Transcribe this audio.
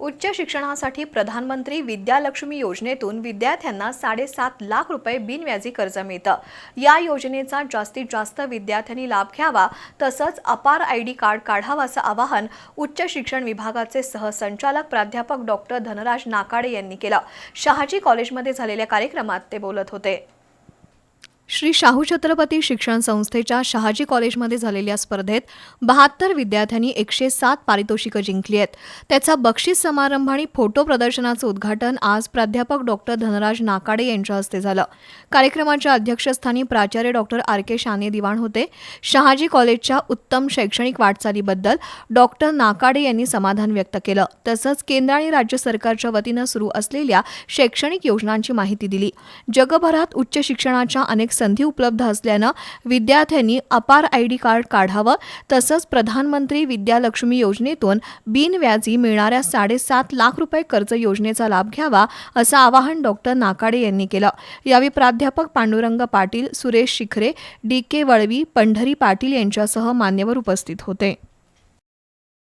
उच्च शिक्षणासाठी प्रधानमंत्री विद्यालक्ष्मी योजनेतून विद्यार्थ्यांना साडेसात लाख रुपये बिनव्याजी कर्ज मिळतं. या योजनेचा जास्तीत जास्त विद्यार्थ्यांनी लाभ घ्यावा तसंच अपार आय डी कार्ड काढावं असं आवाहन उच्च शिक्षण विभागाचे सहसंचालक प्राध्यापक डॉक्टर धनराज नाकाडे यांनी केलं. शहाजी कॉलेजमध्ये झालेल्या कार्यक्रमात ते बोलत होते. श्री शाहू छत्रपती शिक्षण संस्थेच्या शहाजी कॉलेजमध्ये झालेल्या स्पर्धेत बहात्तर विद्यार्थ्यांनी एकशे सात पारितोषिकं जिंकली आहेत. त्याचा बक्षीस समारंभ आणि फोटो प्रदर्शनाचं उद्घाटन आज प्राध्यापक डॉक्टर धनराज नाकाडे यांच्या हस्ते झालं. कार्यक्रमाच्या अध्यक्षस्थानी प्राचार्य डॉक्टर आर. के. शाने दिवाण होते. शहाजी कॉलेजच्या उत्तम शैक्षणिक वाटचालीबद्दल डॉक्टर नाकाडे यांनी समाधान व्यक्त केलं. तसंच केंद्र आणि राज्य सरकारच्या वतीनं सुरू असलेल्या शैक्षणिक योजनांची माहिती दिली. जगभरात उच्च शिक्षणाच्या अनेक संधी उपलब्ध असल्यानं विद्यार्थ्यांनी अपार आय डी कार्ड काढावं. तसंच प्रधानमंत्री विद्यालक्ष्मी योजनेतून बिनव्याजी मिळणाऱ्या साडेसात लाख रुपये कर्ज योजनेचा लाभ घ्यावा असं आवाहन डॉक्टर नाकाडे यांनी केलं. यावेळी प्राध्यापक पांडुरंग पाटील सुरेश शिखरे डी के वळवी पंढरी पाटील यांच्यासह मान्यवर उपस्थित होते.